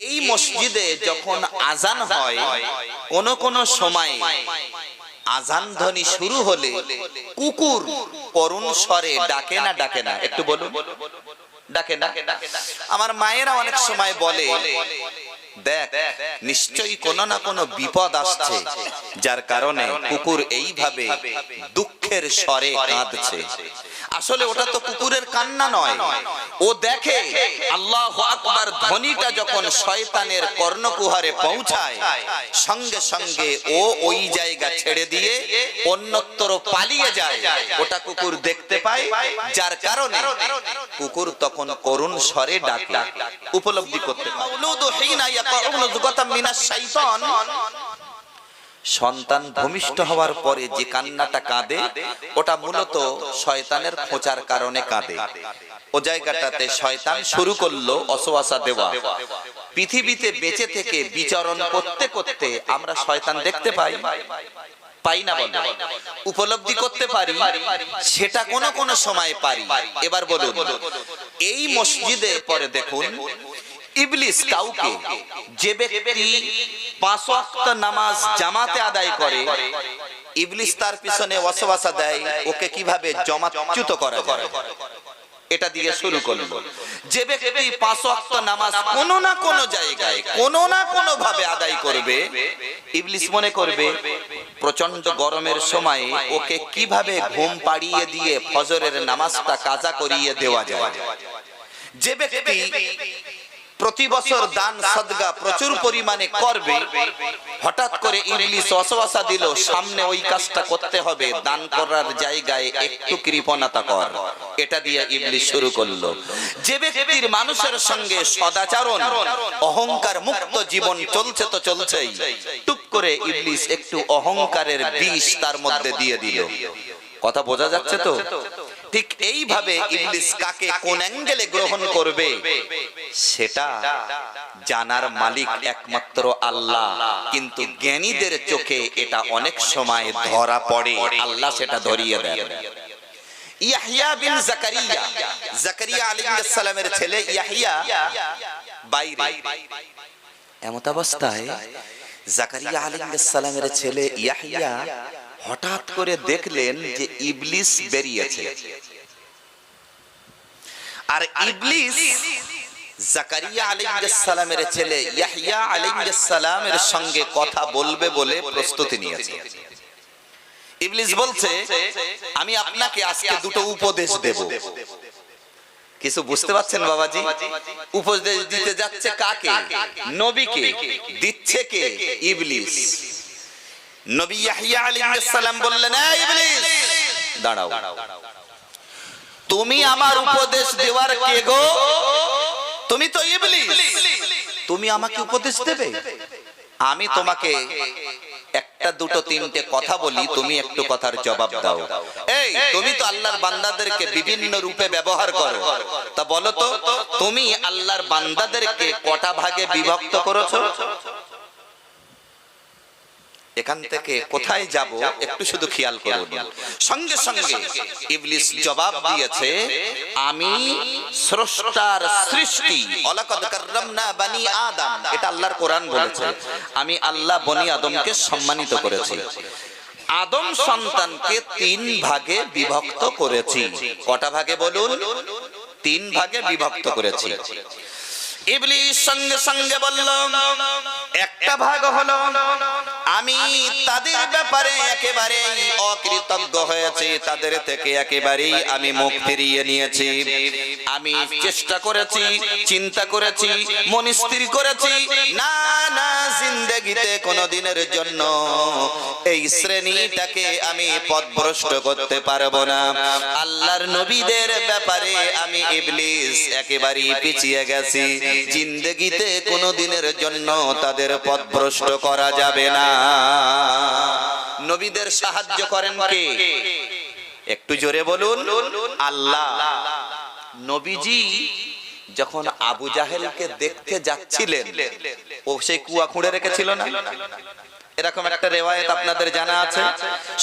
এই মসজিদে যখন আজান হয়, কোন কোন সময় আজান ধ্বনি শুরু হলে কুকুর করুণ স্বরে ডাকে না ডাকে না। একটু বলুন। ডাকে না। আমার মায়েরা অনেক সময় বলে, দেখ, নিশ্চয়ই কোনো না কোনো বিপদ আসছে। যার কারণে কুকুর এইভাবে দুঃখের স্বরে কাঁদছে। আসলে ওটা তো কুকুরের কান্না নয়। ও দেখে আল্লাহ আকবার ধ্বনিটা যখন শয়তানের কর্ণকুহারে পৌঁছায়, সঙ্গে সঙ্গে ও ওই জায়গা ছেড়ে দিয়ে অন্যত্র পালিয়ে যায়। ওটা কুকুর দেখতে পায়, যার কারণে কুকুর তখন করুণ স্বরে ডাকে উপলব্ধি করতে পারে। সন্তান ভূমিষ্ঠ হওয়ার পরে যে কান্নাটা কাঁদে, ওটা মূলত শয়তানের খোঁচার কারণে কাঁদে। ও জায়গাটাতে শয়তান শুরু করল অসোয়াশা দেওয়া। পৃথিবীতে বেঁচে থেকে বিচরণ করতে করতে আমরা শয়তান দেখতে পাই। পাই না উপলব্ধি করতে পারি, সেটা কোন কোন সময় পারি। এবার বলুন, এই মসজিদে পরে দেখুন, ইবলিস কাউকে, যে ব্যক্তি পাঁচ ওয়াক্ত নামাজ জামাতে আদায় করে। ইবলিস তার পিছনে ওয়াসওয়াসা দেয়, ওকে কীভাবে জমাচ্যুত করা যায়? এটা দিয়ে শুরু করল। যে ব্যক্তি পাঁচ নামাজ কোনো না কোনো জায়গায়, কোনো না কোনো ভাবে আদায় করবে, ইবলিস মনে করবে প্রচণ্ড গরমের সময় ওকে কীভাবে ঘুম পাড়িয়ে দিয়ে ফজরের নামাজটা কাজা করিয়ে দেওয়া যায়? যে ব্যক্তি প্রতি বছর দান সদগা প্রচুর পরিমাণে করবে। হঠাৎ করে ইংলিশ অসবাসা দিল, সামনে ওই কাজটা করতে হবে, দান করার জায়গায় একটু কৃপণতা কর। এটা দিয়ে ইবলিশ শুরু করল। যে ব্যক্তির মানুষের সঙ্গে সদাচরণ, অহংকার মুক্ত জীবন চলছে তো চলছেই। টুপ করে ইবলিশ একটু অহংকারের বিষ তার মধ্যে দিয়ে দিল। কথা বোঝা যাচ্ছে তো? ঠিক এইভাবে ইংলিশ কাকে কোন অ্যাঙ্গেলে গ্রহণ করবে সেটা জানার মালিক একমাত্র আল্লাহ। কিন্তু জ্ঞানীদের চোখে এটা অনেক সময় ধরা পড়ে। আল্লাহ সেটা ধরিয়ে দেয় ইয়াহিয়া বিন জাকারিয়া। জাকারিয়া আলাইহিস সালামের ছেলে ইয়াহিয়া বাইরে। এমত অবস্থায় জাকারিয়া আলাইহিস সালামের ছেলে ইয়াহিয়া হঠাৎ করে দেখলেন যে ইবলিস বেরিয়েছে। আর ইবলিস জাকারিয়া ছেলে সঙ্গে কথা বলবে বলে প্রস্তুতি নিয়েছে। ইবলিস বলছে, আমি আপনাকে আজকে দুটো উপদেশ দেব। কিছু বুঝতে পারছেন বাবাজি? উপদেশ দিতে যাচ্ছে কাকে? নবীকে। দিচ্ছে কে? ইবলিস। নবী ইয়াহইয়া আলাইহিস বললেন এই ইবলিস, দাঁড়াও। তুমি আমার উপদেশ দেওয়ার কে গো? তুমি তো ইবলিস। তুমি আমাকে উপদেশ দেবে? আমি তোমাকে একটা দুটো তিনটে কথা বলি, তুমি একটু কথার জবাব দাও। এই, তুমি তো আল্লাহর বান্দাদেরকে বিভিন্ন রূপে ব্যবহার করো। তা বলো তো, তুমি আল্লাহর বান্দাদেরকে কটা ভাগে বিভক্ত করেছ? এখান থেকে কোথায় যাব একটু শুধু খেয়াল করুন। সঙ্গে সঙ্গে ইবলিস জবাব দিয়েছে আমি স্রষ্টার সৃষ্টি। অলাকাদ কাররামনা বানি আদম। এটা আল্লাহর কোরআন বলেছে। আমি আল্লাহ বনি আদমকে সম্মানিত করেছি। আদম সন্তানকে তিন ভাগে বিভক্ত করেছি। কটা ভাগে বলুন? তিন ভাগে বিভক্ত করেছি। ইবলিস সঙ্গে সঙ্গে বলল একটা ভাগ হলো আমি তাদের ব্যাপারে একেবারে অকৃতজ্ঞ হয়েছি। তাদের থেকে একেবারেই আমি মুখ ফিরিয়ে নিয়েছি। আমি চেষ্টা করেছি চিন্তা করেছি মনস্থির করেছি। না না জিন্দগিতে কোনো দিনের জন্য এই শ্রেণীটাকে আমি পথভ্রষ্ট করতে পারব না। আল্লাহর নবীদের ব্যাপারে আমি ইবলিস একেবারেই পিছিয়ে গেছি। জিন্দগিতে কোনো দিনের জন্য তাদের পথভ্রষ্ট করা যাবে না। নবীদের সাহায্য করেন কে? একটু জোরে বলুন আল্লাহ। নবীজি যখন আবু জাহেলকে দেখতে যাচ্ছিলেন, ও সেই কুয়া খুঁড়ে রেখেছিল না? এরকম একটা রেওয়ায়ত আপনাদের জানা আছে?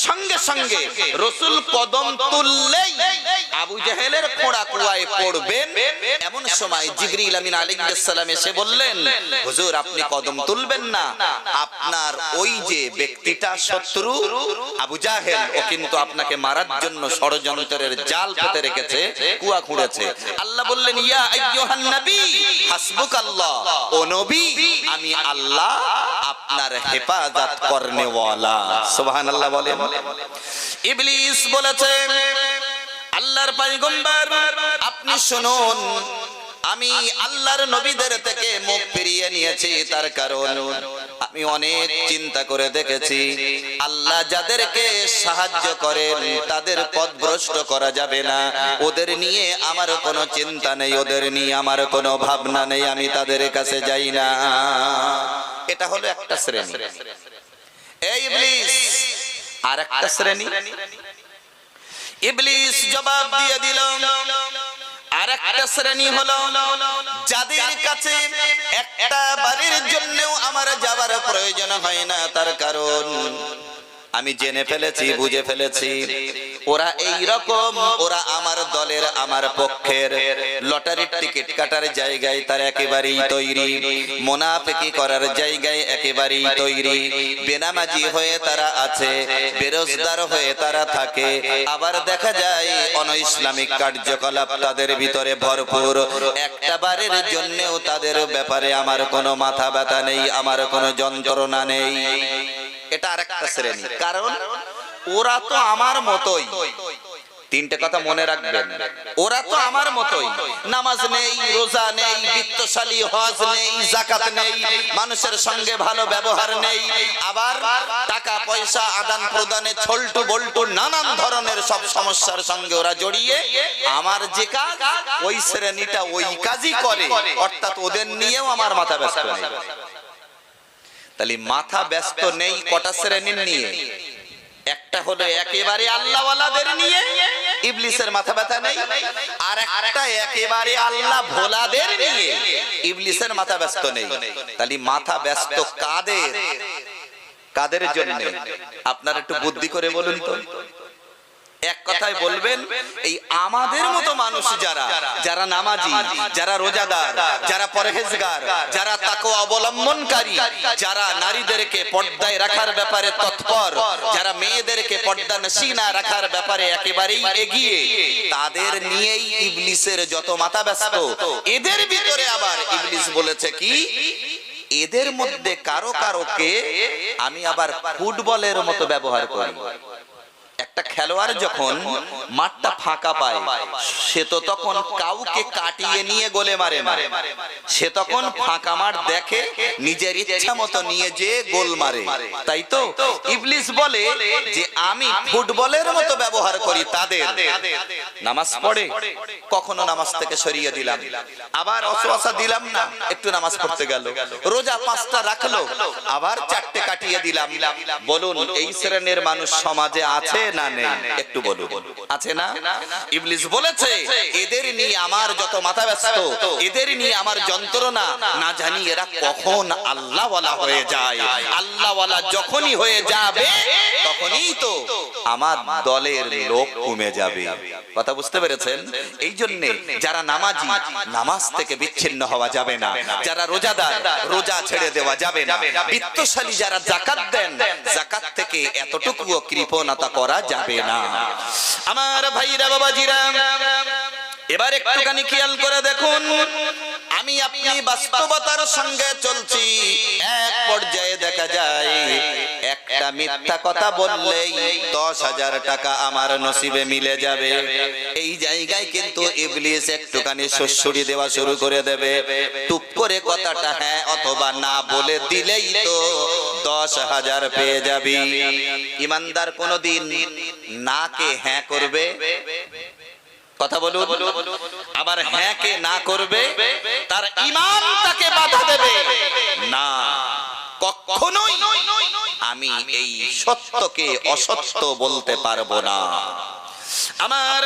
সঙ্গে সঙ্গে রসুল কদম তুললেই আবু জাহেলের খোঁড়া কুয়ায় পড়বেন। এমন সময় জিবরিল আমিন আলাইহিস সালাম এসে বললেন, হুজুর, আপনি কদম তুলবেন না। আপনার ওই যে ব্যক্তিটা শত্রু, আবু জাহেল, ও কিন্তু আপনাকে মারার জন্য ষড়যন্ত্রের জাল পেতে রেখেছে, কুয়া খুঁড়েছে। আল্লাহ বললেন, ইয়া আইয়ুহান নবী, হাসবুকাল্লাহ, ও নবী, আমি আল্লাহ আপনার হেফাজত করনে ওয়ালা সুবহানাল্লাহ বলেন। ইবলিস বলেছে আল্লাহর পয়গম্বর, আপনি শুনুন, আমি আল্লাহর নবীদের থেকে মুখ ফিরিয়ে নিয়েছি তার কারণ। আমি অনেক চিন্তা করে দেখেছি, আল্লাহ যাদেরকে সাহায্য করেন, তাদের পথভ্রষ্ট করা যাবে না। ওদের নিয়ে আমার কোনো চিন্তা নেই, ওদের নিয়ে আমার কোনো ভাবনা নেই, আমি তাদের কাছে যাই না। এটা হলো একটা শ্রেণি। এই আর একটা শ্রেণি। ইবলিস জবাব দিয়ে দিল আর একটা শ্রেণি হলো, যাদের কাছে একটা বাড়ির জন্যও আমার যাবার প্রয়োজন হয় না, তার কারণ আমি জেনে ফেলেছি, বুঝে ফেলেছি। ওরা এই রকম ওরা আমার দলের, আমার পক্ষের লটারির টিকিট কাটার জায়গায় তার একেবারেই তৈরি, মোনাফেকি করার জায়গায় একেবারেই তৈরি। বেনামাজি হয়ে তারা আছে, বেরোজগার হয়ে তারা থাকে। আবার দেখা যায় অন ইসলামিক কার্যকলাপ তাদের ভিতরে ভরপুর। একটা বারের জন্যও তাদের ব্যাপারে আমার কোনো মাথা ব্যথা নেই, আমার কোনো যন্ত্রণা নেই। এটা আর একটা শ্রেণি। কারণ ওরা তো আমার মতোই। তিনটে কথা মনে রাখবেন। ওরা তো আমার মতোই। নামাজ নেই রোজা নেই বিত্তশালী হজ নেই জাকাত নেই। মানুষের সঙ্গে ভালো ব্যবহার নেই। আবার টাকা পয়সা আদান প্রদানে ছল্টু বল্টু নানান ধরনের সব সমস্যার সঙ্গে ওরা জড়িয়ে আমার যে কাজ ওই শ্রেণীটা ওই কাজই করে। অর্থাৎ ওদের নিয়েও আমার মাথা ব্যস্ত নেই তাহলে মাথা ব্যস্ত নেই কটা শ্রেণির নিয়ে? একটা হলো একেবারে আল্লাহওয়ালাদের নিয়ে, ইবলিসের মাথা ব্যথা নেই, আর একটা একেবারে আল্লাহ ভোলাদের নিয়ে, ইবলিসের মাথা ব্যস্ত নেই। তাহলে মাথা ব্যস্ত কাদের? কাদের জন্য? আপনার একটু বুদ্ধি করে বলুন তো। এক কথায় বলবেন এই আমাদের মতো মানুষ যারা যারা নামাজি যারা রোজাদার যারা পরহেজগার যারা তাকে অবলম্বনকারী যারা নারীদেরকে পর্দায় রাখার ব্যাপারে তৎপর যারা মেয়েদেরকে পর্দা নসিনা রাখার ব্যাপারে একেবারেই এগিয়ে তাদের নিয়েই ইবলিসের যত মাথা ব্যস্ত এদের ভিতরে আবার ইবলিস বলেছে কি? এদের মধ্যে কারও কারোকে আমি আবার ফুটবলের মতো ব্যবহার করি। খেলোয়াড় যখন মাঠটা ফাঁকা পায়। সে তো তখন কাউকে কাটিয়ে নিয়ে গোলে মারে মারে সে তখন ফাঁকা মাঠ দেখে নিজের ইচ্ছা মতো নিয়ে যে গোল মারে। তাই তো ইবলিস বলে যে আমি ফুটবলের মতো ব্যবহার করি তাদের। নামাজ পড়ে। কখনো নামাজ থেকে সরিয়ে দিলাম। আবার অসুয়াশা দিলাম না। একটু নামাজ পড়তে গেল। রোজা পাঁচটা রাখল। আবার চারটে কাটিয়ে দিলাম। বলুন, এই শ্রেণির মানুষ সমাজে আছে না নেই? একটু বলুন। আছে না? ইবলিস বলেছে এদের নিয়ে আমার যত মাথা ব্যস্ত এদের নিয়ে আমার যন্ত্রণা না জানি এরা কখন আল্লাহওয়ালা হয়ে যায়। আল্লাহওয়ালা যখনই হয়ে যাবে তখনই তো আমার দলের লোক কমে যাবে। কথা বুঝতে পেরেছেন? এই জন্য যারা নামাজি নামাজ থেকে বিচ্ছিন্ন হওয়া যাবে না। যারা রোজাদার রোজা ছেড়ে দেওয়া যাবে না। বিত্তশালী যারা জাকাত দেন জাকাত থেকে এতটুকুও কৃপণতা করা যাবে না। আমার ভাইরা, বাবাজিরা, এবার একটুখানি খেয়াল করে দেখুন। আমি আপনি বাস্তবতার সঙ্গে চলছি। এক পর্যায়ে দেখা যায়, একটা মিথ্যা কথা বললেই দশ হাজার টাকা আমার নসিবে মিলে যাবে। এই জায়গায় কিন্তু ইবলিস একটুখানি সুসুড়ি দেওয়া শুরু করে দেবে। টুপ করে কথাটা হ্যাঁ অথবা না বলে দিলেই তো দশ হাজার পেয়ে যাবি। ইমানদার কোনদিন নাকে হ্যাঁ করবে? কথা বলুন। আবার হ্যাঁ কে না করবে, তার ইমান তাকে বাধা দেবে। না, কখনোই আমি এই সত্যকে অসত্য বলতে পারব না। আমার